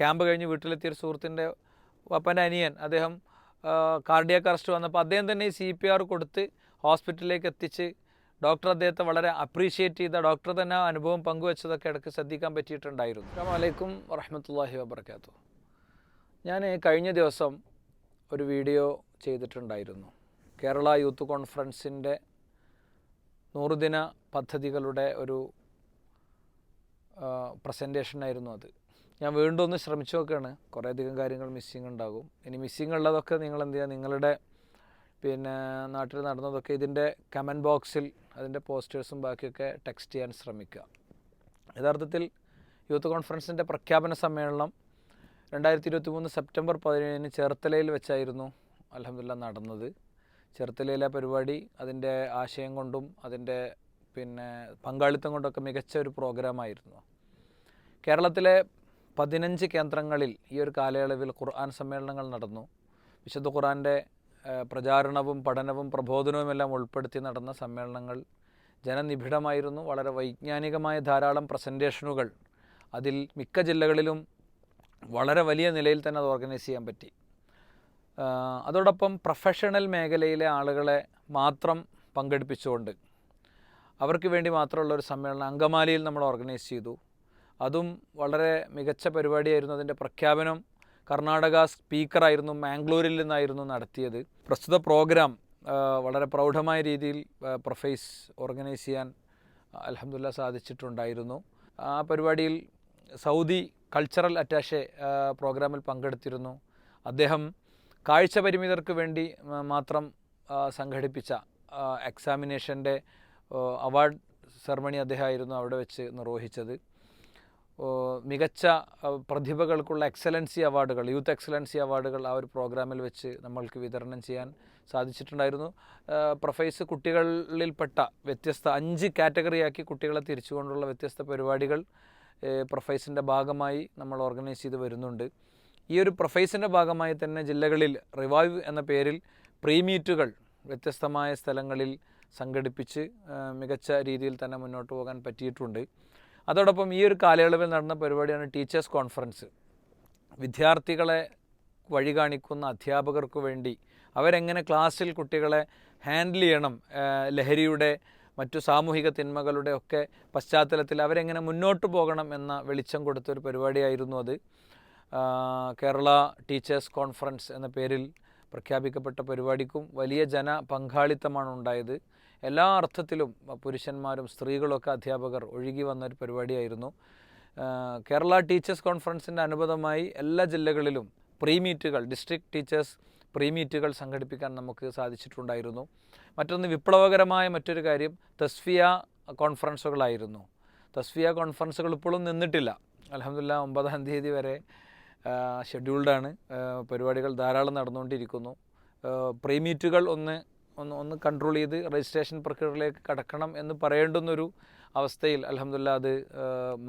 Camp കഴിഞ്ഞ് വീട്ടിലെത്തിയ ഒരു സുഹൃത്തിന്റെ വപ്പന്റെ അനിയൻ അദ്ദേഹം കാർഡിയാക്ക് അറസ്റ്റ് വന്നപ്പോൾ അദ്ദേഹം തന്നെ സി പി ആർ കൊടുത്ത് ഹോസ്പിറ്റലിലേക്ക് എത്തിച്ച് ഡോക്ടർ അദ്ദേഹത്തെ വളരെ അപ്രീഷിയേറ്റ് ചെയ്ത ഡോക്ടർ തന്നെ ആ അനുഭവം പങ്കുവച്ചതൊക്കെ ഇടയ്ക്ക് ശ്രദ്ധിക്കാൻ പറ്റിയിട്ടുണ്ടായിരുന്നു. അസ്സാം വലൈക്കും വറഹമത്തല്ലാഹി വാബർക്കാത്തു ഞാൻ കഴിഞ്ഞ ദിവസം ഒരു വീഡിയോ ചെയ്തിട്ടുണ്ടായിരുന്നു. കേരള യൂത്ത് കോൺഫറൻസിന്റെ നൂറുദിന പദ്ധതികളുടെ ഒരു പ്രസന്റേഷനായിരുന്നു അത്. ഞാൻ വീണ്ടും ഒന്ന് ശ്രമിച്ചു നോക്കുകയാണ് കുറേയധികം കാര്യങ്ങൾ മിസ്സിങ് ഉണ്ടാകും. ഇനി മിസ്സിങ് ഉള്ളതൊക്കെ നിങ്ങൾ എന്ത് ചെയ്യുക നിങ്ങളുടെ പിന്നെ നാട്ടിൽ നടന്നതൊക്കെ ഇതിന്റെ കമന്റ് ബോക്സിൽ അതിന്റെ പോസ്റ്റേഴ്സും ബാക്കിയൊക്കെ ടെക്സ്റ്റ് ചെയ്യാൻ ശ്രമിക്കുക. യഥാർത്ഥത്തിൽ യൂത്ത് കോൺഫറൻസിന്റെ പ്രഖ്യാപന സമ്മേളനം രണ്ടായിരത്തി ഇരുപത്തി മൂന്ന് സെപ്റ്റംബർ പതിനേഴിന് ചേർത്തലയിൽ വെച്ചായിരുന്നു അലഹമില്ല നടന്നത്. ചേർത്തലയിലെ പരിപാടി അതിന്റെ ആശയം കൊണ്ടും അതിന്റെ പിന്നെ പങ്കാളിത്തം കൊണ്ടൊക്കെ മികച്ച ഒരു പ്രോഗ്രാമായിരുന്നു കേരളത്തിലെ പതിനഞ്ച് കേന്ദ്രങ്ങളിൽ ഈ ഒരു കാലയളവിൽ ഖുർആൻ സമ്മേളനങ്ങൾ നടന്നു. വിശുദ്ധ ഖുർആന്റെ പ്രചാരണവും പഠനവും പ്രബോധനവും എല്ലാം ഉൾപ്പെടുത്തി നടന്ന സമ്മേളനങ്ങൾ ജനനിബിഡമായിരുന്നു. വളരെ വൈജ്ഞാനികമായ ധാരാളം പ്രസന്റേഷനുകൾ അതിൽ മിക്ക ജില്ലകളിലും വളരെ വലിയ നിലയിൽ തന്നെ അത് ഓർഗനൈസ് ചെയ്യാൻ പറ്റി. അതോടൊപ്പം പ്രൊഫഷണൽ മേഖലയിലെ ആളുകളെ മാത്രം പങ്കെടുപ്പിച്ചുകൊണ്ട് അവർക്ക് വേണ്ടി മാത്രമുള്ള ഒരു സമ്മേളനം അങ്കമാലിയിൽ നമ്മൾ ഓർഗനൈസ് ചെയ്തു. അതും വളരെ മികച്ച പരിപാടിയായിരുന്നു അതിന്റെ പ്രഖ്യാപനം. കർണാടക സ്പീക്കറായിരുന്നു മാംഗ്ലൂരിൽ നിന്നായിരുന്നു നടത്തിയത്. പ്രസ്തുത പ്രോഗ്രാം വളരെ പ്രൗഢമായ രീതിയിൽ പ്രൊഫൈസ് ഓർഗനൈസ് ചെയ്യാൻ അലഹമുല്ല സാധിച്ചിട്ടുണ്ടായിരുന്നു. ആ പരിപാടിയിൽ സൗദി കൾച്ചറൽ അറ്റാഷെ പ്രോഗ്രാമിൽ പങ്കെടുത്തിരുന്നു. അദ്ദേഹം കാഴ്ച പരിമിതർക്ക് വേണ്ടി മാത്രം സംഘടിപ്പിച്ച എക്സാമിനേഷന്റെ അവാർഡ് സെറമണി അദ്ദേഹമായിരുന്നു അവിടെ വെച്ച് നിർവഹിച്ചത്. മികച്ച പ്രതിഭകൾക്കുള്ള എക്സലൻസി അവാർഡുകൾ യൂത്ത് എക്സലൻസി അവാർഡുകൾ ആ ഒരു പ്രോഗ്രാമിൽ വെച്ച് നമ്മൾക്ക് വിതരണം ചെയ്യാൻ സാധിച്ചിട്ടുണ്ടായിരുന്നു. പ്രൊഫൈസ് കുട്ടികളിൽപ്പെട്ട വ്യത്യസ്ത അഞ്ച് കാറ്റഗറിയാക്കി കുട്ടികളെ തിരിച്ചുകൊണ്ടുള്ള വ്യത്യസ്ത പരിപാടികൾ പ്രൊഫൈസിന്റെ ഭാഗമായി നമ്മൾ ഓർഗനൈസ് ചെയ്ത് വരുന്നുണ്ട്. ഈ ഒരു പ്രൊഫൈസിന്റെ ഭാഗമായി തന്നെ ജില്ലകളിൽ റിവൈവ് എന്ന പേരിൽ പ്രീമീറ്റുകൾ വ്യത്യസ്തമായ സ്ഥലങ്ങളിൽ സംഘടിപ്പിച്ച് മികച്ച രീതിയിൽ തന്നെ മുന്നോട്ട് പോകാൻ പറ്റിയിട്ടുണ്ട്. അതോടൊപ്പം ഈ ഒരു കാലയളവിൽ നടന്ന പരിപാടിയാണ് ടീച്ചേഴ്സ് കോൺഫറൻസ്. വിദ്യാർത്ഥികളെ വഴി കാണിക്കുന്ന അധ്യാപകർക്ക് വേണ്ടി അവരെങ്ങനെ ക്ലാസ്സിൽ കുട്ടികളെ ഹാൻഡിൽ ചെയ്യണം ലഹരിയുടെ മറ്റു സാമൂഹിക തിന്മകളുടെ ഒക്കെ പശ്ചാത്തലത്തിൽ അവരെങ്ങനെ മുന്നോട്ട് പോകണം എന്ന വെളിച്ചം കൊടുത്തൊരു പരിപാടിയായിരുന്നു അത്. കേരള ടീച്ചേഴ്സ് കോൺഫറൻസ് എന്ന പേരിൽ പ്രഖ്യാപിക്കപ്പെട്ട പരിപാടിക്കും വലിയ ജന പങ്കാളിത്തമാണ് ഉണ്ടായത്. എല്ലാ അർത്ഥത്തിലും പുരുഷന്മാരും സ്ത്രീകളൊക്കെ അധ്യാപകർ ഒഴുകി വന്ന ഒരു പരിപാടിയായിരുന്നു കേരള ടീച്ചേഴ്സ് കോൺഫറൻസിന്റെ അനുബന്ധമായി എല്ലാ ജില്ലകളിലും പ്രീമീറ്റുകൾ ഡിസ്ട്രിക്ട് ടീച്ചേഴ്സ് പ്രീമീറ്റുകൾ സംഘടിപ്പിക്കാൻ നമുക്ക് സാധിച്ചിട്ടുണ്ടായിരുന്നു. മറ്റൊന്ന് വിപ്ലവകരമായ മറ്റൊരു കാര്യം തസ്ഫിയ കോൺഫറൻസുകളായിരുന്നു. തസ്ഫിയ കോൺഫറൻസുകൾ ഇപ്പോഴും നിന്നിട്ടില്ല. അലഹമില്ല ഒമ്പതാം തീയതി വരെ ഷെഡ്യൂൾഡാണ് പരിപാടികൾ ധാരാളം നടന്നുകൊണ്ടിരിക്കുന്നു. പ്രീമീറ്റുകൾ ഒന്ന് ഒന്ന് ഒന്ന് കൺട്രോൾ ചെയ്ത് രജിസ്ട്രേഷൻ പ്രക്രിയയിലേക്ക് കടക്കണം എന്ന് പറയേണ്ടുന്നൊരു അവസ്ഥയിൽ അലഹമില്ല അത്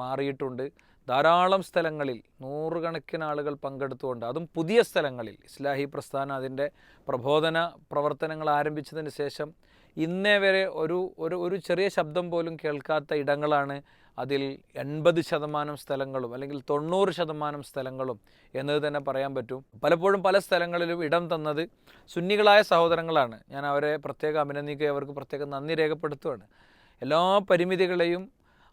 മാറിയിട്ടുണ്ട്. ധാരാളം സ്ഥലങ്ങളിൽ നൂറുകണക്കിന് ആളുകൾ പങ്കെടുത്തുകൊണ്ട് അതും പുതിയ സ്ഥലങ്ങളിൽ ഇസ്ലാഹി പ്രസ്ഥാനം അതിന്റെ പ്രബോധന പ്രവർത്തനങ്ങൾ ആരംഭിച്ചതിന് ശേഷം ഇന്നേ വരെ ഒരു ഒരു ചെറിയ ശബ്ദം പോലും കേൾക്കാത്ത ഇടങ്ങളാണ് അതിൽ എൺപത് ശതമാനം സ്ഥലങ്ങളും അല്ലെങ്കിൽ തൊണ്ണൂറ് ശതമാനം സ്ഥലങ്ങളും എന്നത് തന്നെ പറയാൻ പറ്റും. പലപ്പോഴും പല സ്ഥലങ്ങളിലും ഇടം തന്നത് സുന്നികളായ സഹോദരങ്ങളാണ്. ഞാൻ അവരെ പ്രത്യേകം അഭിനന്ദിക്കുകയും അവർക്ക് പ്രത്യേകം നന്ദി രേഖപ്പെടുത്തുകയാണ് എല്ലാ പരിമിതികളെയും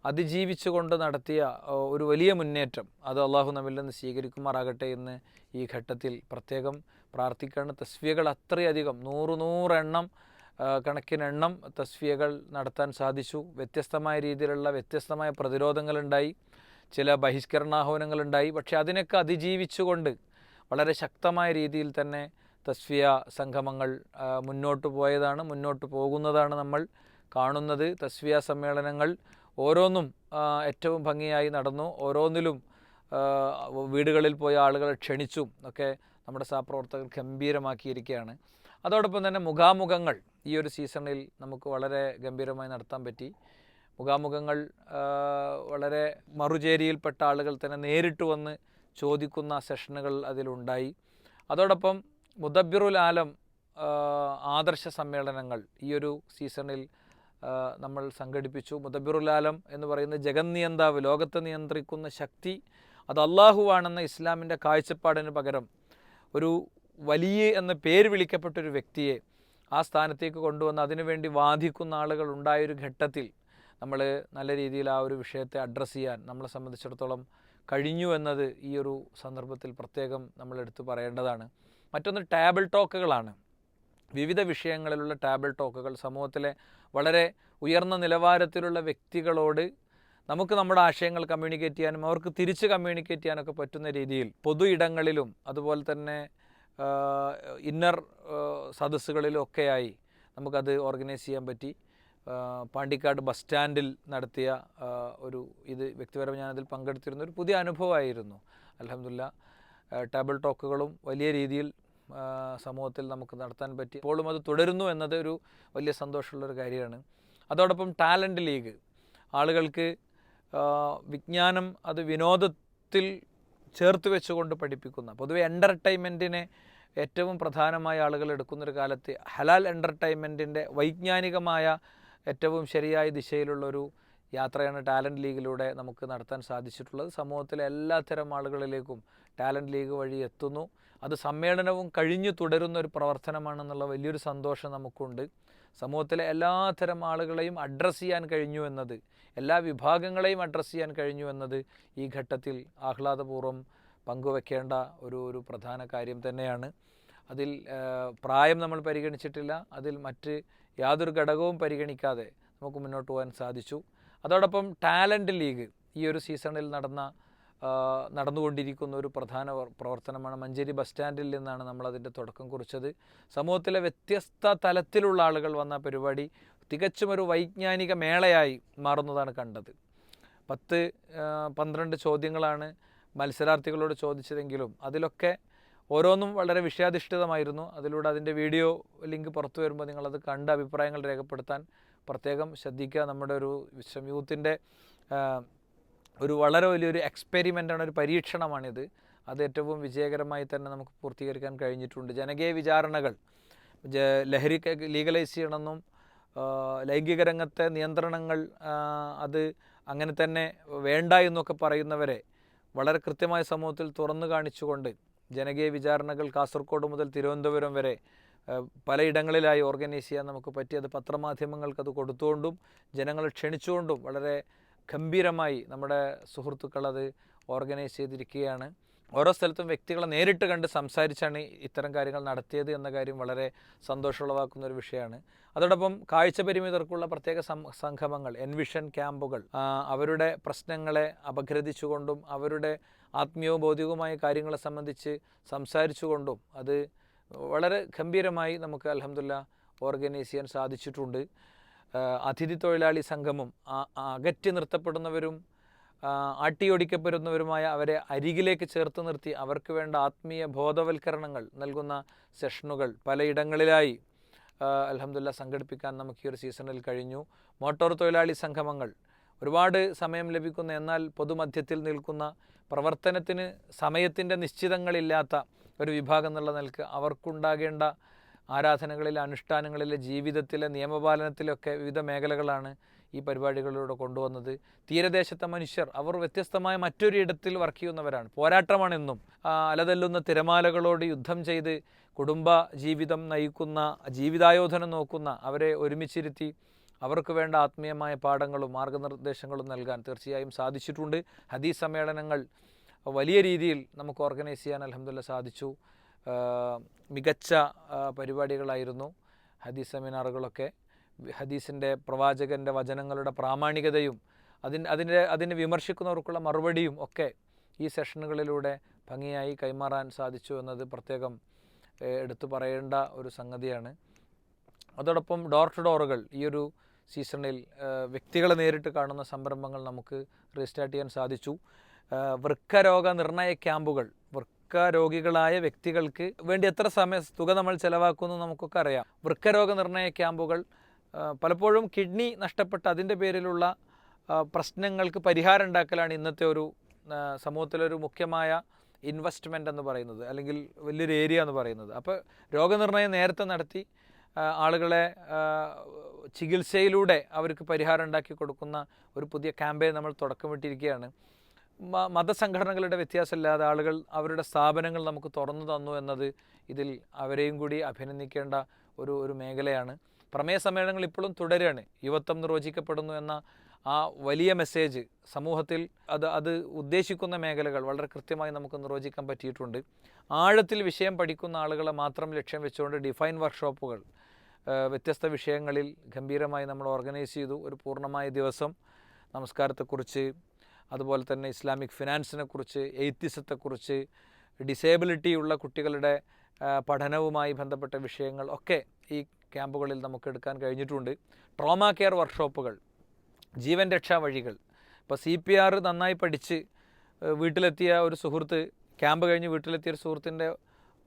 അതിജീവിച്ചുകൊണ്ട് നടത്തിയ ഒരു വലിയ മുന്നേറ്റം അത് അള്ളാഹു നമ്മിൽ നിന്ന് സ്വീകരിക്കുമാറാകട്ടെ എന്ന് ഈ ഘട്ടത്തിൽ പ്രത്യേകം പ്രാർത്ഥിക്കുകയാണ്. തസ്വിയകൾ അത്രയധികം നൂറ് നൂറെണ്ണം കണക്കിനെണ്ണം തസ്ഫിയകൾ നടത്താൻ സാധിച്ചു. വ്യത്യസ്തമായ രീതിയിലുള്ള വ്യത്യസ്തമായ പ്രതിരോധങ്ങളുണ്ടായി. ചില ബഹിഷ്കരണാഹ്വാനങ്ങളുണ്ടായി. പക്ഷേ അതിനൊക്കെ അതിജീവിച്ചുകൊണ്ട് വളരെ ശക്തമായ രീതിയിൽ തന്നെ തസ്ഫിയ സംഗമങ്ങൾ മുന്നോട്ട് പോയതാണ് മുന്നോട്ട് പോകുന്നതാണ് നമ്മൾ കാണുന്നത്. തസ്ഫിയ സമ്മേളനങ്ങൾ ഓരോന്നും ഏറ്റവും ഭംഗിയായി നടന്നു. ഓരോന്നിലും വീടുകളിൽ പോയ ആളുകളെ ക്ഷണിച്ചും ഒക്കെ നമ്മുടെ സഹപ്രവർത്തകർ ഗംഭീരമാക്കിയിരിക്കുകയാണ്. അതോടൊപ്പം തന്നെ മുഖാമുഖങ്ങൾ ഈ ഒരു സീസണിൽ നമുക്ക് വളരെ ഗംഭീരമായി നടത്താൻ പറ്റി. മുഖാമുഖങ്ങൾ വളരെ മറുചേരിയിൽപ്പെട്ട ആളുകൾ തന്നെ നേരിട്ട് വന്ന് ചോദിക്കുന്ന സെഷനുകൾ അതിലുണ്ടായി. അതോടൊപ്പം മുദബിറുൽ ആലം ആദർശ സമ്മേളനങ്ങൾ ഈ ഒരു സീസണിൽ നമ്മൾ സംഘടിപ്പിച്ചു. മുദബിറുൽ ആലം എന്ന് പറയുന്ന ജഗന്നിയന്താവ് ലോകത്തെ നിയന്ത്രിക്കുന്ന ശക്തി അത് അള്ളാഹുവാണെന്ന ഇസ്ലാമിന്റെ കാഴ്ചപ്പാടിന് പകരം ഒരു വലിയ എന്ന പേര് വിളിക്കപ്പെട്ട ഒരു വ്യക്തിയെ ആ സ്ഥാനത്തേക്ക് കൊണ്ടുവന്ന് അതിനുവേണ്ടി വാദിക്കുന്ന ആളുകൾ ഉണ്ടായൊരു ഘട്ടത്തിൽ നമ്മൾ നല്ല രീതിയിൽ ആ ഒരു വിഷയത്തെ അഡ്രസ്സ് ചെയ്യാൻ നമ്മളെ സംബന്ധിച്ചിടത്തോളം കഴിഞ്ഞു എന്നത് ഈ ഒരു സന്ദർഭത്തിൽ പ്രത്യേകം നമ്മൾ എടുത്തു പറയേണ്ടതാണ്. മറ്റൊന്ന് ടേബിൾ ടോക്കുകളാണ് വിവിധ വിഷയങ്ങളിലുള്ള ടേബിൾ ടോക്കുകൾ സമൂഹത്തിലെ വളരെ ഉയർന്ന നിലവാരത്തിലുള്ള വ്യക്തികളോട് നമുക്ക് നമ്മുടെ ആശയങ്ങൾ കമ്മ്യൂണിക്കേറ്റ് ചെയ്യാനും അവർക്ക് തിരിച്ച് കമ്മ്യൂണിക്കേറ്റ് ചെയ്യാനൊക്കെ പറ്റുന്ന രീതിയിൽ പൊതു ഇടങ്ങളിലും അതുപോലെ തന്നെ ഇന്നർ സദസ്സുകളിലൊക്കെയായി നമുക്കത് ഓർഗനൈസ് ചെയ്യാൻ പറ്റി. പാണ്ടിക്കാട് ബസ് സ്റ്റാൻഡിൽ നടത്തിയ ഒരു ഇത് വ്യക്തിപരമായി ഞാനതിൽ പങ്കെടുത്തിരുന്ന ഒരു പുതിയ അനുഭവമായിരുന്നു. അലഹമില്ല ടേബിൾ ടോക്കുകളും വലിയ രീതിയിൽ സമൂഹത്തിൽ നമുക്ക് നടത്താൻ പറ്റി. ഇപ്പോഴും അത് തുടരുന്നു എന്നത് ഒരു വലിയ സന്തോഷമുള്ളൊരു കാര്യമാണ്. അതോടൊപ്പം ടാലന്റ് ലീഗ് ആളുകൾക്ക് വിജ്ഞാനം അത് വിനോദത്തിൽ ചേർത്ത് വെച്ചുകൊണ്ട് പഠിപ്പിക്കുന്ന പൊതുവെ എന്റർടൈൻമെന്റിനെ ഏറ്റവും പ്രധാനമായ ആളുകൾ എടുക്കുന്നൊരു കാലത്ത് ഹലാൽ എന്റർടൈൻമെന്റിന്റെ വൈജ്ഞാനികമായ ഏറ്റവും ശരിയായ ദിശയിലുള്ളൊരു യാത്രയാണ് ടാലന്റ് ലീഗിലൂടെ നമുക്ക് നടത്താൻ സാധിച്ചിട്ടുള്ളത്. സമൂഹത്തിലെ എല്ലാത്തരം ആളുകളിലേക്കും ടാലന്റ് ലീഗ് വഴി എത്തുന്നു. അത് സമ്മേളനവും കഴിഞ്ഞു തുടരുന്ന ഒരു പ്രവർത്തനമാണെന്നുള്ള വലിയൊരു സന്തോഷം നമുക്കുണ്ട്. സമൂഹത്തിലെ എല്ലാത്തരം ആളുകളെയും അഡ്രസ്സ് ചെയ്യാൻ കഴിഞ്ഞു എന്നത് എല്ലാ വിഭാഗങ്ങളെയും അഡ്രസ്സ് ചെയ്യാൻ കഴിഞ്ഞു എന്നത് ഈ ഘട്ടത്തിൽ ആഹ്ലാദപൂർവം പങ്കുവെക്കേണ്ട ഒരു ഒരു പ്രധാന കാര്യം തന്നെയാണ്. അതിൽ പ്രായം നമ്മൾ പരിഗണിച്ചിട്ടില്ല. അതിൽ മറ്റ് യാതൊരു ഘടകവും പരിഗണിക്കാതെ നമുക്ക് മുന്നോട്ട് പോകാൻ സാധിച്ചു. അതോടൊപ്പം ടാലന്റ് ലീഗ് ഈ ഒരു സീസണിൽ നടന്ന നടന്നുകൊണ്ടിരിക്കുന്ന ഒരു പ്രധാന പ്രവർത്തനമാണ് മഞ്ചേരി ബസ് സ്റ്റാൻഡിൽ നിന്നാണ് നമ്മളതിന്റെ തുടക്കം കുറിച്ചത്. സമൂഹത്തിലെ വ്യത്യസ്ത തലത്തിലുള്ള ആളുകൾ വന്ന പരിപാടി തികച്ചും ഒരു വൈജ്ഞാനിക മേളയായി മാറുന്നതാണ് കണ്ടത്. പത്ത് പന്ത്രണ്ട് ചോദ്യങ്ങളാണ് മത്സരാർത്ഥികളോട് ചോദിച്ചതെങ്കിലും അതിലൊക്കെ ഓരോന്നും വളരെ വിഷയാധിഷ്ഠിതമായിരുന്നു. അതിലൂടെ അതിന്റെ വീഡിയോ ലിങ്ക് പുറത്തു വരുമ്പോൾ നിങ്ങളത് കണ്ട് അഭിപ്രായങ്ങൾ രേഖപ്പെടുത്താൻ പ്രത്യേകം ശ്രദ്ധിക്കുക. നമ്മുടെ ഒരു വിശ്വം യൂത്തിന്റെ ഒരു വളരെ വലിയൊരു എക്സ്പെരിമെന്റാണ് ഒരു പരീക്ഷണമാണിത്. അത് ഏറ്റവും വിജയകരമായി തന്നെ നമുക്ക് പൂർത്തീകരിക്കാൻ കഴിഞ്ഞിട്ടുണ്ട്. ജനകീയ വിചാരണകൾ ലഹരി ലീഗലൈസ് ചെയ്യണമെന്നും ലൈംഗിക രംഗത്തെ നിയന്ത്രണങ്ങൾ അത് അങ്ങനെ തന്നെ വേണ്ട എന്നൊക്കെ പറയുന്നവരെ വളരെ കൃത്യമായ സമൂഹത്തിൽ തുറന്നു കാണിച്ചുകൊണ്ട് ജനകീയ വിചാരണകൾ കാസർഗോഡ് മുതൽ തിരുവനന്തപുരം വരെ പലയിടങ്ങളിലായി ഓർഗനൈസ് ചെയ്യാൻ നമുക്ക് പറ്റിയത് പത്രമാധ്യമങ്ങൾക്ക് അത് കൊടുത്തുകൊണ്ടും ജനങ്ങളെ ക്ഷണിച്ചുകൊണ്ടും വളരെ ഗംഭീരമായി നമ്മുടെ സുഹൃത്തുക്കൾ അത് ഓർഗനൈസ് ചെയ്തിരിക്കുകയാണ്. ഓരോ സ്ഥലത്തും വ്യക്തികളെ നേരിട്ട് കണ്ട് സംസാരിച്ചാണ് ഇത്തരം കാര്യങ്ങൾ നടത്തിയത് എന്ന കാര്യം വളരെ സന്തോഷമുളവാക്കുന്ന ഒരു വിഷയമാണ്. അതോടൊപ്പം കാഴ്ച പരിമിതർക്കുള്ള പ്രത്യേക സംഗമങ്ങൾ എൻവിഷൻ ക്യാമ്പുകൾ അവരുടെ പ്രശ്നങ്ങളെ അപഗ്രഥിച്ചുകൊണ്ടും അവരുടെ ആത്മീയവും ഭൗതികവുമായ കാര്യങ്ങളെ സംബന്ധിച്ച് സംസാരിച്ചുകൊണ്ടും അത് വളരെ ഗംഭീരമായി നമുക്ക് അലഹമില്ല ഓർഗനൈസ് ചെയ്യാൻ സാധിച്ചിട്ടുണ്ട്. അതിഥി തൊഴിലാളി സംഘമും അകറ്റി നിർത്തപ്പെടുന്നവരും ആട്ടിയൊടിക്കപ്പെടുന്നവരുമായ അവരെ അരികിലേക്ക് ചേർത്ത് നിർത്തി അവർക്ക് വേണ്ട ആത്മീയ ബോധവൽക്കരണങ്ങൾ നൽകുന്ന സെഷനുകൾ പലയിടങ്ങളിലായി. അലഹമില്ല സംഘടിപ്പിക്കാൻ നമുക്ക് ഈ ഒരു സീസണിൽ കഴിഞ്ഞു. മോട്ടോർ തൊഴിലാളി സംഗമങ്ങൾ ഒരുപാട് സമയം ലഭിക്കുന്ന. എന്നാൽ പൊതുമധ്യത്തിൽ നിൽക്കുന്ന പ്രവർത്തനത്തിന് സമയത്തിന്റെ നിശ്ചിതങ്ങളില്ലാത്ത ഒരു വിഭാഗം എന്നുള്ള നിലയ്ക്ക് അവർക്കുണ്ടാകേണ്ട ആരാധനകളിലെ അനുഷ്ഠാനങ്ങളിലെ ജീവിതത്തിലെ നിയമപാലനത്തിലൊക്കെ വിവിധ മേഖലകളാണ് ഈ പരിപാടികളിലൂടെ കൊണ്ടുവന്നത്. തീരദേശത്തെ മനുഷ്യർ അവർ വ്യത്യസ്തമായ മറ്റൊരു ഇടത്തിൽ വർക്ക് ചെയ്യുന്നവരാണ്. പോരാട്ടമാണെന്നും അലതല്ലുന്ന തിരമാലകളോട് യുദ്ധം ചെയ്ത് കുടുംബ ജീവിതം നയിക്കുന്ന ജീവിതായോധനം നോക്കുന്ന അവരെ ഒരുമിച്ചിരുത്തി അവർക്ക് വേണ്ട ആത്മീയമായ പാഠങ്ങളും മാർഗനിർദ്ദേശങ്ങളും നൽകാൻ തീർച്ചയായും സാധിച്ചിട്ടുണ്ട്. ഹദീസ് സമ്മേളനങ്ങൾ വലിയ രീതിയിൽ നമുക്ക് ഓർഗനൈസ് ചെയ്യാൻ അലഹമില്ല സാധിച്ചു. മികച്ച പരിപാടികളായിരുന്നു ഹദീസ് സെമിനാറുകളൊക്കെ. ഹദീസിന്റെ പ്രവാചകന്റെ വചനങ്ങളുടെ പ്രാമാണികതയും അതിന് അതിന്റെ അതിനെ വിമർശിക്കുന്നവർക്കുള്ള മറുപടിയും ഒക്കെ ഈ സെഷനുകളിലൂടെ ഭംഗിയായി കൈമാറാൻ സാധിച്ചു എന്നത് പ്രത്യേകം എടുത്തു പറയേണ്ട ഒരു സംഗതിയാണ്. അതോടൊപ്പം ഡോർ ടു ഡോറുകൾ ഈ ഒരു സീസണിൽ വ്യക്തികളെ നേരിട്ട് കാണുന്ന സംരംഭങ്ങൾ നമുക്ക് റീസ്റ്റാർട്ട് ചെയ്യാൻ സാധിച്ചു. വൃക്കരോഗ നിർണയ ക്യാമ്പുകൾ വൃക്ക രോഗികളായ വ്യക്തികൾക്ക് വേണ്ടി എത്ര സമയ തുക നമ്മൾ ചെലവാക്കുന്നു നമുക്കൊക്കെ അറിയാം. വൃക്കരോഗ നിർണയ ക്യാമ്പുകൾ പലപ്പോഴും കിഡ്നി നഷ്ടപ്പെട്ട അതിന്റെ പേരിലുള്ള പ്രശ്നങ്ങൾക്ക് പരിഹാരം ഉണ്ടാക്കലാണ് ഇന്നത്തെ ഒരു സമൂഹത്തിലൊരു മുഖ്യമായ ഇൻവെസ്റ്റ്മെന്റ് എന്ന് പറയുന്നത്. അല്ലെങ്കിൽ വലിയൊരു ഏരിയ എന്ന് പറയുന്നത്. അപ്പോൾ രോഗനിർണയം നേരത്തെ നടത്തി ആളുകളെ ചികിത്സയിലൂടെ അവർക്ക് പരിഹാരം ഉണ്ടാക്കി കൊടുക്കുന്ന ഒരു പുതിയ ക്യാമ്പയിൻ നമ്മൾ തുടക്കമിട്ടിരിക്കുകയാണ് മതസംഘടനകളുടെ വ്യത്യാസമില്ലാതെ ആളുകൾ അവരുടെ സ്ഥാപനങ്ങൾ നമുക്ക് തുറന്നു തന്നു എന്നത് ഇതിൽ അവരെയും കൂടി അഭിനന്ദിക്കേണ്ട ഒരു ഒരു മേഖലയാണ്. പ്രമേയ സമ്മേളനങ്ങൾ ഇപ്പോഴും തുടരുകയാണ്. യുവത്വം നിർവചിക്കപ്പെടുന്നു എന്ന ആ വലിയ മെസ്സേജ് സമൂഹത്തിൽ അത് അത് ഉദ്ദേശിക്കുന്ന മേഖലകൾ വളരെ കൃത്യമായി നമുക്ക് നിർവചിക്കാൻ പറ്റിയിട്ടുണ്ട്. ആഴത്തിൽ വിഷയം പഠിക്കുന്ന ആളുകളെ മാത്രം ലക്ഷ്യം വെച്ചുകൊണ്ട് ഡിഫൈൻ വർക്ക്ഷോപ്പുകൾ വ്യത്യസ്ത വിഷയങ്ങളിൽ ഗംഭീരമായി നമ്മൾ ഓർഗനൈസ് ചെയ്തു. ഒരു പൂർണമായ ദിവസം നമസ്കാരത്തെക്കുറിച്ച് അതുപോലെ തന്നെ ഇസ്ലാമിക് ഫിനാൻസിനെ കുറിച്ച് എയ്ത്തിസത്തെക്കുറിച്ച് ഡിസേബിലിറ്റിയുള്ള കുട്ടികളുടെ പഠനവുമായി ബന്ധപ്പെട്ട വിഷയങ്ങൾ ഒക്കെ ഈ ക്യാമ്പുകളിൽ നമുക്ക് എടുക്കാൻ കഴിഞ്ഞിട്ടുണ്ട്. ട്രോമ കെയർ വർക്ക്ഷോപ്പുകൾ ജീവൻ രക്ഷാ വഴികൾ. ഇപ്പോൾ സി പി ആർ നന്നായി പഠിച്ച് വീട്ടിലെത്തിയ ഒരു സുഹൃത്ത് ക്യാമ്പ് കഴിഞ്ഞ് വീട്ടിലെത്തിയ ഒരു സുഹൃത്തിന്റെ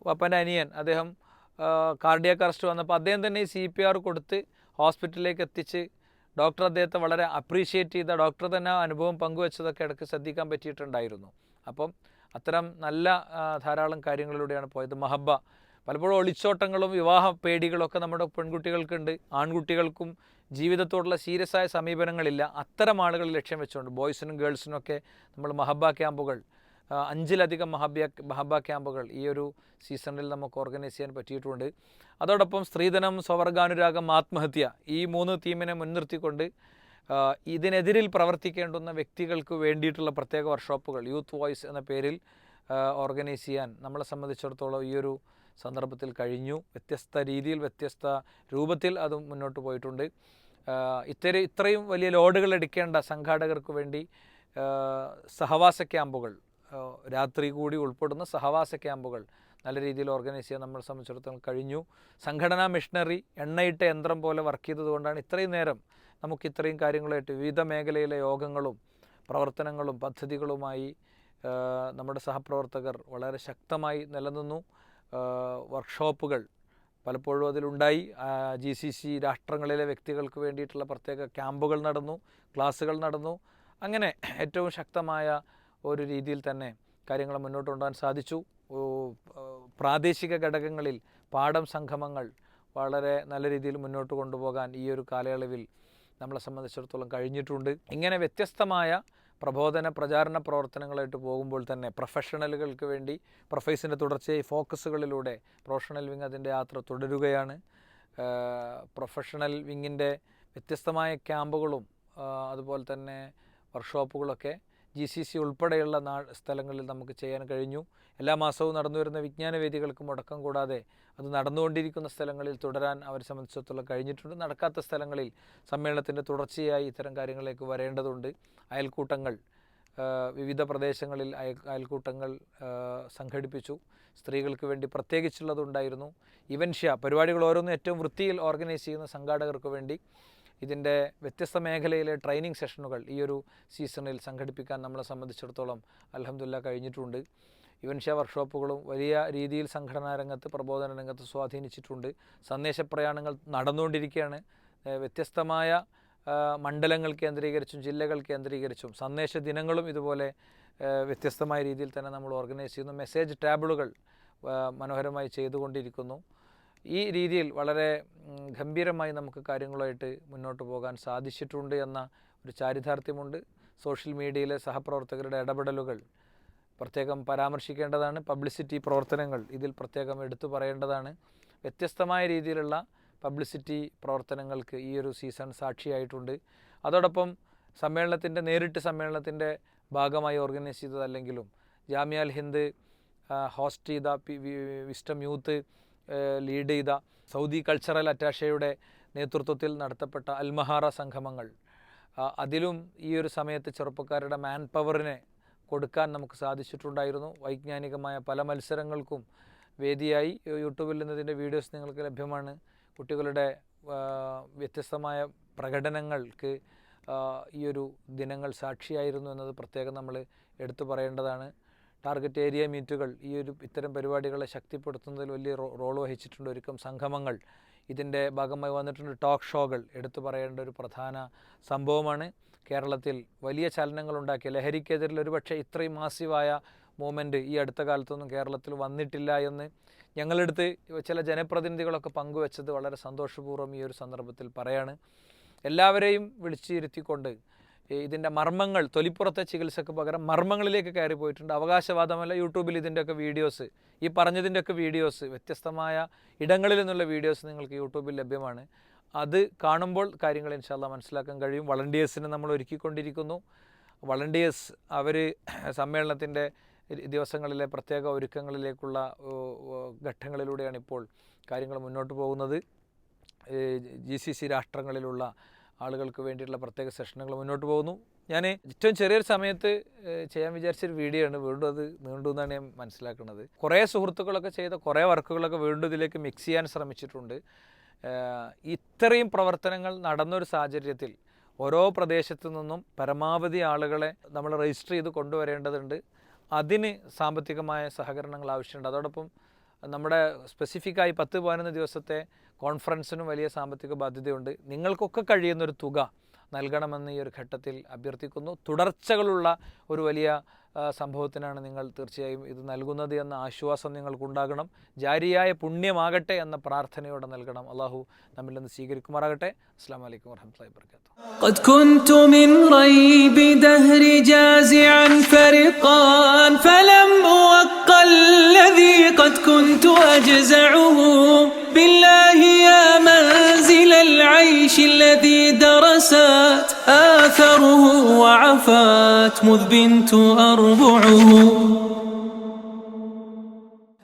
വപ്പന്റെ അനിയൻ അദ്ദേഹം കാർഡിയാക്ക് അറസ്റ്റ് വന്നപ്പോൾ അദ്ദേഹം തന്നെ സി പി ആർ കൊടുത്ത് ഹോസ്പിറ്റലിലേക്ക് എത്തിച്ച് ഡോക്ടർ അദ്ദേഹത്തെ വളരെ അപ്രീഷിയേറ്റ് ചെയ്ത ഡോക്ടർ തന്നെ അനുഭവം പങ്കുവച്ചതൊക്കെ ഇടയ്ക്ക് ശ്രദ്ധിക്കാൻ പറ്റിയിട്ടുണ്ടായിരുന്നു. അപ്പം അത്തരം നല്ല ധാരാളം കാര്യങ്ങളിലൂടെയാണ് പോയത്. മഹബ പലപ്പോഴും ഒളിച്ചോട്ടങ്ങളും വിവാഹ പേടികളൊക്കെ നമ്മുടെ പെൺകുട്ടികൾക്കുണ്ട്. ആൺകുട്ടികൾക്കും ജീവിതത്തോടുള്ള സീരിയസ് ആയ സമീപനങ്ങളില്ല. അത്തരം ആളുകൾ ലക്ഷ്യം വെച്ചുകൊണ്ട് ബോയ്സിനും ഗേൾസിനും ഒക്കെ നമ്മൾ മഹബ ക്യാമ്പുകൾ അഞ്ചിലധികം മഹബ്യ മഹബ ക്യാമ്പുകൾ ഈ ഒരു സീസണിൽ നമുക്ക് ഓർഗനൈസ് ചെയ്യാൻ പറ്റിയിട്ടുണ്ട്. അതോടൊപ്പം സ്ത്രീധനം സ്വവർഗാനുരാഗം ആത്മഹത്യ ഈ മൂന്ന് തീമിനെ മുൻനിർത്തിക്കൊണ്ട് ഇതിനെതിരിൽ പ്രവർത്തിക്കേണ്ടുന്ന വ്യക്തികൾക്ക് വേണ്ടിയിട്ടുള്ള പ്രത്യേക വർക്ക്ഷോപ്പുകൾ യൂത്ത് വോയിസ് എന്ന പേരിൽ ഓർഗനൈസ് ചെയ്യാൻ നമ്മളെ സംബന്ധിച്ചിടത്തോളം ഈ ഒരു സന്ദർഭത്തിൽ കഴിഞ്ഞു. വ്യത്യസ്ത രീതിയിൽ വ്യത്യസ്ത രൂപത്തിൽ അത് മുന്നോട്ട് പോയിട്ടുണ്ട്. ഇത്ര ഇത്രയും വലിയ ലോഡുകൾ എടുക്കേണ്ട സംഘാടകർക്ക് വേണ്ടി സഹവാസ ക്യാമ്പുകൾ രാത്രി കൂടി ഉൾപ്പെടുന്ന സഹവാസ ക്യാമ്പുകൾ നല്ല രീതിയിൽ ഓർഗനൈസ് ചെയ്യാൻ നമ്മളെ സംബന്ധിച്ചിടത്തോളം കഴിഞ്ഞു. സംഘടനാ മിഷനറി എണ്ണയിട്ട യന്ത്രം പോലെ വർക്ക് ചെയ്തതുകൊണ്ടാണ് ഇത്രയും നേരം നമുക്ക് ഇത്രയും കാര്യങ്ങളായിട്ട് വിവിധ മേഖലയിലെ യോഗങ്ങളും പ്രവർത്തനങ്ങളും പദ്ധതികളുമായി നമ്മുടെ സഹപ്രവർത്തകർ വളരെ ശക്തമായി നിലനിന്നു. വർക്ക്ഷോപ്പുകൾ പലപ്പോഴും അതിലുണ്ടായി. ജി സി സി രാഷ്ട്രങ്ങളിലെ വ്യക്തികൾക്ക് വേണ്ടിയിട്ടുള്ള പ്രത്യേക ക്യാമ്പുകൾ നടന്നു ക്ലാസ്സുകൾ നടന്നു. അങ്ങനെ ഏറ്റവും ശക്തമായ ഒരു രീതിയിൽ തന്നെ കാര്യങ്ങൾ മുന്നോട്ട് കൊണ്ടുപോകാൻ സാധിച്ചു. പ്രാദേശിക ഘടകങ്ങളിൽ പാഠം സംഗമങ്ങൾ വളരെ നല്ല രീതിയിൽ മുന്നോട്ട് കൊണ്ടുപോകാൻ ഈ ഒരു കാലയളവിൽ നമ്മളെ സംബന്ധിച്ചിടത്തോളം കഴിഞ്ഞിട്ടുണ്ട്. ഇങ്ങനെ വ്യത്യസ്തമായ പ്രബോധന പ്രചാരണ പ്രവർത്തനങ്ങളായിട്ട് പോകുമ്പോൾ തന്നെ പ്രൊഫഷണലുകൾക്ക് വേണ്ടി പ്രൊഫൈസിന്റെ തുടർച്ചയായി ഫോക്കസുകളിലൂടെ പ്രൊഫഷണൽ വിങ് അതിന്റെ യാത്ര തുടരുകയാണ്. പ്രൊഫഷണൽ വിങ്ങിന്റെ വ്യത്യസ്തമായ ക്യാമ്പുകളും അതുപോലെ തന്നെ വർക്ക്ഷോപ്പുകളൊക്കെ ജി സി സി ഉൾപ്പെടെയുള്ള നാ സ്ഥലങ്ങളിൽ നമുക്ക് ചെയ്യാൻ കഴിഞ്ഞു. എല്ലാ മാസവും നടന്നു വരുന്ന വിജ്ഞാന വേദികൾക്ക് മുടക്കം കൂടാതെ അത് നടന്നുകൊണ്ടിരിക്കുന്ന സ്ഥലങ്ങളിൽ തുടരാൻ അവരെ സംബന്ധിച്ചിടത്തോളം കഴിഞ്ഞിട്ടുണ്ട്. നടക്കാത്ത സ്ഥലങ്ങളിൽ സമ്മേളനത്തിന്റെ തുടർച്ചയായി ഇത്തരം കാര്യങ്ങളിലേക്ക് വരേണ്ടതുണ്ട്. അയൽക്കൂട്ടങ്ങൾ വിവിധ പ്രദേശങ്ങളിൽ അയൽ അയൽക്കൂട്ടങ്ങൾ സംഘടിപ്പിച്ചു. സ്ത്രീകൾക്ക് വേണ്ടി പ്രത്യേകിച്ചുള്ളതുണ്ടായിരുന്നു. ഇവൻഷ്യ പരിപാടികൾ ഓരോന്നും ഏറ്റവും വൃത്തിയിൽ ഓർഗനൈസ് ചെയ്യുന്ന സംഘാടകർക്ക് വേണ്ടി ഇതിന്റെ വ്യത്യസ്ത മേഖലയിലെ ട്രെയിനിങ് സെഷനുകൾ ഈ ഒരു സീസണിൽ സംഘടിപ്പിക്കാൻ നമ്മളെ സംബന്ധിച്ചിടത്തോളം അലഹമില്ല കഴിഞ്ഞിട്ടുണ്ട്. ഇവൻഷ വർക്ക്ഷോപ്പുകളും വലിയ രീതിയിൽ സംഘടനാ രംഗത്ത് പ്രബോധന രംഗത്ത് സ്വാധീനിച്ചിട്ടുണ്ട്. സന്ദേശപ്രയാണങ്ങൾ നടന്നുകൊണ്ടിരിക്കുകയാണ്. വ്യത്യസ്തമായ മണ്ഡലങ്ങൾ കേന്ദ്രീകരിച്ചും ജില്ലകൾ കേന്ദ്രീകരിച്ചും സന്ദേശ ദിനങ്ങളും ഇതുപോലെ വ്യത്യസ്തമായ രീതിയിൽ തന്നെ നമ്മൾ ഓർഗനൈസ് ചെയ്യുന്നു. മെസ്സേജ് ടാബിളുകൾ മനോഹരമായി ചെയ്തുകൊണ്ടിരിക്കുന്നു. ഈ രീതിയിൽ വളരെ ഗംഭീരമായി നമുക്ക് കാര്യങ്ങളുമായിട്ട് മുന്നോട്ട് പോകാൻ സാധിച്ചിട്ടുണ്ട് എന്ന ഒരു ചാരിതാർത്ഥ്യമുണ്ട്. സോഷ്യൽ മീഡിയയിലെ സഹപ്രവർത്തകരുടെ ഇടപെടലുകൾ പ്രത്യേകം പരാമർശിക്കേണ്ടതാണ്. പബ്ലിസിറ്റി പ്രവർത്തനങ്ങൾ ഇതിൽ പ്രത്യേകം എടുത്തു പറയേണ്ടതാണ്. വ്യത്യസ്തമായ രീതിയിലുള്ള പബ്ലിസിറ്റി പ്രവർത്തനങ്ങൾക്ക് ഈ ഒരു സീസൺ സാക്ഷിയായിട്ടുണ്ട്. അതോടൊപ്പം സമ്മേളനത്തിന്റെ നേരിട്ട് സമ്മേളനത്തിന്റെ ഭാഗമായി ഓർഗനൈസ് ചെയ്തതല്ലെങ്കിലും ജാമ്യ അൽ ഹിന്ദ് ഹോസ്റ്റ് ചെയ്ത വിസ്റ്റം യൂത്ത് ലീഡ് ചെയ്ത സൗദി കൾച്ചറൽ അറ്റാഷയുടെ നേതൃത്വത്തിൽ നടത്തപ്പെട്ട അൽമഹാറ സംഗമങ്ങൾ. അതിലും ഈ ഒരു സമയത്ത് ചെറുപ്പക്കാരുടെ മാൻ പവറിനെ കൊടുക്കാൻ നമുക്ക് സാധിച്ചിട്ടുണ്ടായിരുന്നു. വൈജ്ഞാനികമായ പല മത്സരങ്ങൾക്കും വേദിയായി. യൂട്യൂബിൽ നിന്നതിന്റെ വീഡിയോസ് നിങ്ങൾക്ക് ലഭ്യമാണ്. കുട്ടികളുടെ വ്യത്യസ്തമായ പ്രകടനങ്ങൾക്ക് ഈ ഒരു ദിനങ്ങൾ സാക്ഷിയായിരുന്നു എന്നത് പ്രത്യേകം നമ്മൾ എടുത്തു പറയേണ്ടതാണ്. ടാർഗറ്റ് ഏരിയ മീറ്റുകൾ ഈ ഒരു ഇത്തരം പരിപാടികളെ ശക്തിപ്പെടുത്തുന്നതിൽ വലിയ റോൾ വഹിച്ചിട്ടുണ്ട് ഒരുക്കം സംഗമങ്ങൾ. ഇതിന്റെ ഭാഗമായി വന്നിട്ടുണ്ട് ടോക്ക് ഷോകൾ എടുത്തു പറയേണ്ട ഒരു പ്രധാന സംഭവമാണ്. കേരളത്തിൽ വലിയ ചലനങ്ങളുണ്ടാക്കിയ ലഹരിക്കെതിരിൽ ഒരുപക്ഷെ ഇത്രയും മാസീവായ മൂവ്മെന്റ് ഈ അടുത്ത കാലത്തൊന്നും കേരളത്തിൽ വന്നിട്ടില്ല എന്ന് ഞങ്ങളെടുത്ത് ചില ജനപ്രതിനിധികളൊക്കെ പങ്കുവച്ചത് വളരെ സന്തോഷപൂർവം ഈ ഒരു സന്ദർഭത്തിൽ പറയാണ്. എല്ലാവരെയും വിളിച്ചിരുത്തിക്കൊണ്ട് ഇതിന്റെ മർമ്മങ്ങൾ തൊലിപ്പുറത്തെ ചികിത്സക്ക് പകരം മർമ്മങ്ങളിലേക്ക് കയറി പോയിട്ടുണ്ട്. അവകാശവാദമല്ല യൂട്യൂബിൽ ഇതിന്റെയൊക്കെ വീഡിയോസ് ഈ പറഞ്ഞതിന്റെയൊക്കെ വീഡിയോസ് വ്യത്യസ്തമായ ഇടങ്ങളിൽ നിന്നുള്ള വീഡിയോസ് നിങ്ങൾക്ക് യൂട്യൂബിൽ ലഭ്യമാണ്. അത് കാണുമ്പോൾ കാര്യങ്ങൾ ഇൻഷാല്ല മനസ്സിലാക്കാൻ കഴിയും. വളണ്ടിയേഴ്സിനെ നമ്മൾ ഒരുക്കിക്കൊണ്ടിരിക്കുന്നു. വളണ്ടിയേഴ്സ് അവർ സമ്മേളനത്തിന്റെ ദിവസങ്ങളിലെ പ്രത്യേക ഒരുക്കങ്ങളിലേക്കുള്ള ഘട്ടങ്ങളിലൂടെയാണ് ഇപ്പോൾ കാര്യങ്ങൾ മുന്നോട്ട് പോകുന്നത്. ജി സി സി രാഷ്ട്രങ്ങളിലുള്ള ആളുകൾക്ക് വേണ്ടിയിട്ടുള്ള പ്രത്യേക സെഷനുകൾ മുന്നോട്ട് പോകുന്നു. ഞാൻ ഏറ്റവും ചെറിയൊരു സമയത്ത് ചെയ്യാൻ വിചാരിച്ചൊരു വീഡിയോ ആണ്. വീണ്ടും അത് നീണ്ടു എന്നാണ് ഞാൻ മനസ്സിലാക്കുന്നത്. കുറേ സുഹൃത്തുക്കളൊക്കെ ചെയ്ത കുറേ വർക്കുകളൊക്കെ വീണ്ടും ഇതിലേക്ക് മിക്സ് ചെയ്യാൻ ശ്രമിച്ചിട്ടുണ്ട്. ഇത്രയും പ്രവർത്തനങ്ങൾ നടന്നൊരു സാഹചര്യത്തിൽ ഓരോ പ്രദേശത്തു നിന്നും പരമാവധി ആളുകളെ നമ്മൾ രജിസ്റ്റർ ചെയ്ത് കൊണ്ടുവരേണ്ടതുണ്ട്. അതിന് സാമ്പത്തികമായ സഹകരണങ്ങൾ ആവശ്യമുണ്ട്. അതോടൊപ്പം നമ്മുടെ സ്പെസിഫിക്കായി പത്ത് പതിനൊന്ന് ദിവസത്തെ കോൺഫറൻസിനും വലിയ സാമ്പത്തിക ബാധ്യതയുണ്ട്. നിങ്ങൾക്കൊക്കെ കഴിയുന്നൊരു തുക നൽകണമെന്ന് ഈ ഒരു ഘട്ടത്തിൽ അഭ്യർത്ഥിക്കുന്നു. തുടർച്ചകളുള്ള ഒരു വലിയ സംഭവത്തിനാണ് നിങ്ങൾ തീർച്ചയായും ഇത് നൽകുന്നത് എന്ന ആശ്വാസം നിങ്ങൾക്കുണ്ടാകണം ജാരിയായ പുണ്യമാകട്ടെ എന്ന പ്രാർത്ഥനയോടെ നൽകണം അള്ളാഹു നമ്മിൽ നിന്ന് സ്വീകരിക്കുമാറാകട്ടെ അസ്സാം വലൈക്കും വർഹമത്തല്ലാ വർക്കാത്തു قد كنت من ريب دهر جازعا فرقان فلم أوق الذي قد كنت أجزعه بالله يا منزل العيش الذي درست آثره وعفات مذ بنت أربعه.